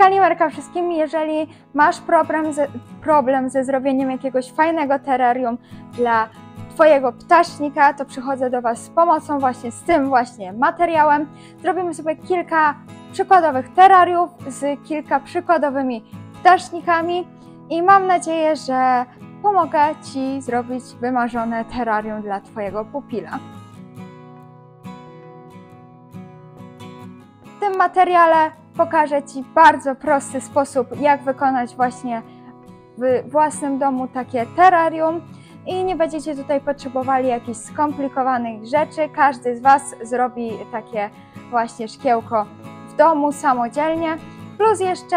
Kalimerka wszystkim, jeżeli masz problem ze, problem ze zrobieniem jakiegoś fajnego terrarium dla Twojego ptasznika, to przychodzę do Was z pomocą właśnie z tym właśnie materiałem. Zrobimy sobie kilka przykładowych terrariów z kilka przykładowymi ptasznikami i mam nadzieję, że pomogę Ci zrobić wymarzone terrarium dla Twojego pupila. W tym materiale pokażę Ci bardzo prosty sposób, jak wykonać właśnie w własnym domu takie terrarium i nie będziecie tutaj potrzebowali jakichś skomplikowanych rzeczy. Każdy z Was zrobi takie właśnie szkiełko w domu samodzielnie. Plus jeszcze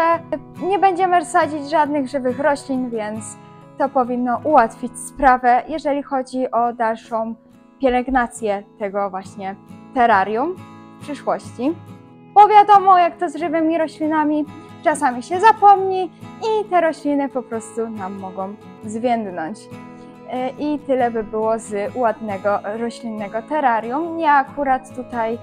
nie będziemy sadzić żadnych żywych roślin, więc to powinno ułatwić sprawę, jeżeli chodzi o dalszą pielęgnację tego właśnie terrarium w przyszłości. Bo wiadomo, jak to z żywymi roślinami, czasami się zapomni i te rośliny po prostu nam mogą zwiędnąć. E, I tyle by było z ładnego roślinnego terrarium. Ja akurat tutaj,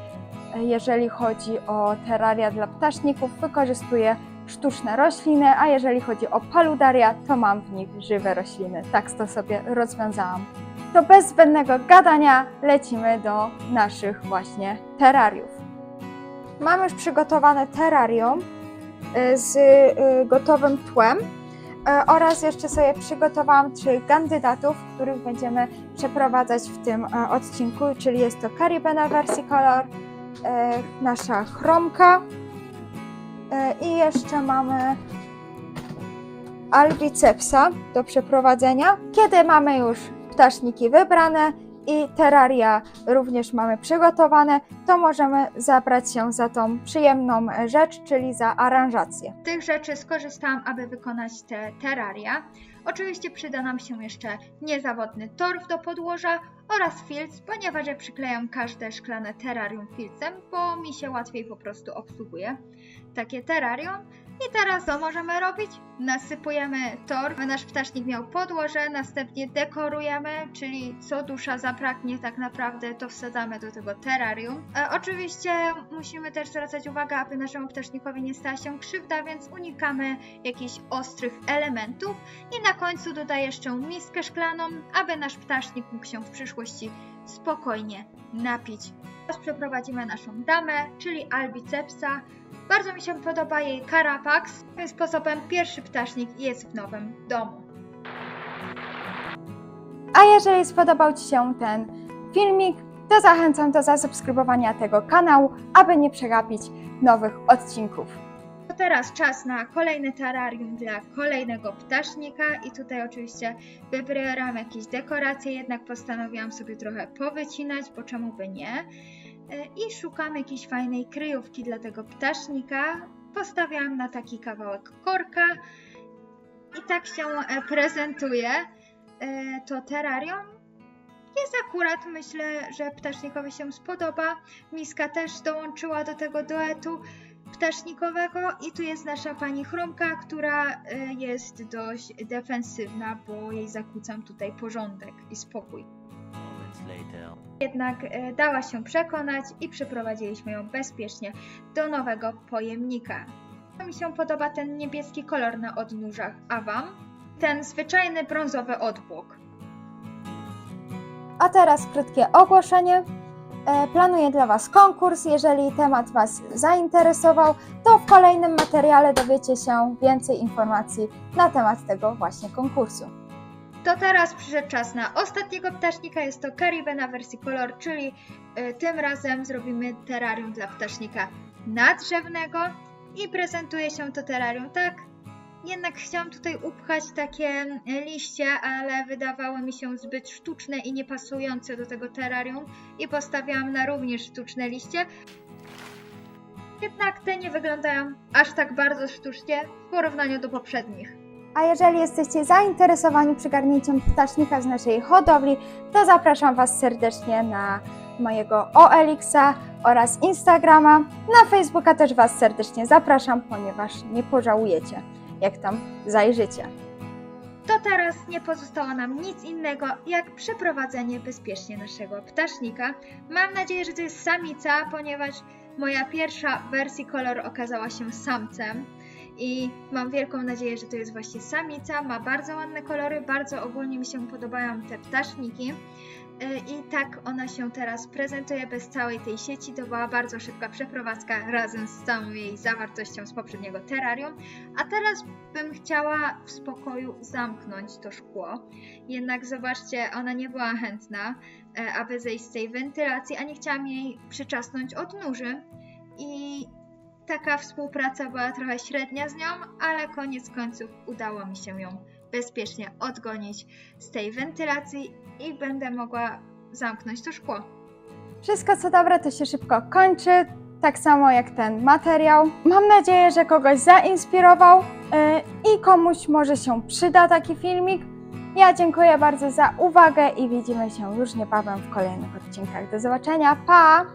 e, jeżeli chodzi o terraria dla ptaszników, wykorzystuję sztuczne rośliny, a jeżeli chodzi o paludaria, to mam w nich żywe rośliny. Tak to sobie rozwiązałam. To bez zbędnego gadania lecimy do naszych właśnie terrariów. Mam już przygotowane terrarium y, z y, gotowym tłem y, oraz jeszcze sobie przygotowałam trzech kandydatów, których będziemy przeprowadzać w tym e, odcinku, czyli jest to Caribena Versicolor, e, nasza chromka e, i jeszcze mamy albicepsa do przeprowadzenia. Kiedy mamy już ptaszniki wybrane i terraria również mamy przygotowane, to możemy zabrać się za tą przyjemną rzecz, czyli za aranżację. Z tych rzeczy skorzystałam, aby wykonać te terraria. Oczywiście przyda nam się jeszcze niezawodny torf do podłoża oraz filc, ponieważ ja przyklejam każde szklane terrarium filcem, bo mi się łatwiej po prostu obsługuje takie terrarium. I teraz co możemy robić? Nasypujemy torf, nasz ptasznik miał podłoże, następnie dekorujemy, czyli co dusza zabraknie tak naprawdę, to wsadzamy do tego terrarium. E, oczywiście musimy też zwracać uwagę, aby naszemu ptasznikowi nie stała się krzywda, więc unikamy jakichś ostrych elementów. I na końcu dodaję jeszcze miskę szklaną, aby nasz ptasznik mógł się w przyszłości spokojnie napić. Teraz przeprowadzimy naszą damę, czyli albicepsa. Bardzo mi się podoba jej Carapax. Tym sposobem pierwszy ptasznik jest w nowym domu. A jeżeli spodobał Ci się ten filmik, to zachęcam do zasubskrybowania tego kanału, aby nie przegapić nowych odcinków. To teraz czas na kolejne terrarium dla kolejnego ptasznika i tutaj oczywiście wybieram jakieś dekoracje, jednak postanowiłam sobie trochę powycinać, bo czemu by nie. E, I szukam jakiejś fajnej kryjówki dla tego ptasznika. Postawiałam na taki kawałek korka i tak się e, prezentuje to terrarium. Jest akurat, myślę, że ptasznikowi się spodoba. Miska też dołączyła do tego duetu ptasznikowego i tu jest nasza pani Chromka, która y, jest dość defensywna, bo jej zakłócam tutaj porządek i spokój. Jednak y, dała się przekonać i przyprowadziliśmy ją bezpiecznie do nowego pojemnika. Mi się podoba ten niebieski kolor na odnóżach, a Wam? Ten zwyczajny brązowy odbłok. A teraz krótkie ogłoszenie. E, Planuję dla Was konkurs. Jeżeli temat Was zainteresował, to w kolejnym materiale dowiecie się więcej informacji na temat tego właśnie konkursu. To teraz przyszedł czas na ostatniego ptasznika, jest to Caribena Versicolor, czyli y, tym razem zrobimy terrarium dla ptasznika nadrzewnego i prezentuje się to terrarium tak. Jednak chciałam tutaj upchać takie y, liście, ale wydawały mi się zbyt sztuczne i niepasujące do tego terrarium i postawiłam na również sztuczne liście. Jednak te nie wyglądają aż tak bardzo sztucznie w porównaniu do poprzednich. A jeżeli jesteście zainteresowani przygarnięciem ptasznika z naszej hodowli, to zapraszam Was serdecznie na mojego OLX-a oraz Instagrama. Na Facebooka też Was serdecznie zapraszam, ponieważ nie pożałujecie, jak tam zajrzycie. To teraz nie pozostało nam nic innego, jak przeprowadzenie bezpiecznie naszego ptasznika. Mam nadzieję, że to jest samica, ponieważ moja pierwsza wersji kolor okazała się samcem. i mam wielką nadzieję, że to jest właśnie samica. Ma bardzo ładne kolory, bardzo ogólnie mi się podobają te ptaszniki. Y, I tak ona się teraz prezentuje bez całej tej sieci. To była bardzo szybka przeprowadzka razem z całą jej zawartością z poprzedniego terrarium. A teraz bym chciała w spokoju zamknąć to szkło. Jednak zobaczcie, ona nie była chętna, e, aby zejść z tej wentylacji, a nie chciałam jej przyczasnąć od nóży. I taka współpraca była trochę średnia z nią, ale koniec końców udało mi się ją bezpiecznie odgonić z tej wentylacji i będę mogła zamknąć to szkło. Wszystko co dobre to się szybko kończy, tak samo jak ten materiał. Mam nadzieję, że kogoś zainspirował yy, i komuś może się przyda taki filmik. Ja dziękuję bardzo za uwagę i widzimy się już niebawem w kolejnych odcinkach. Do zobaczenia, pa!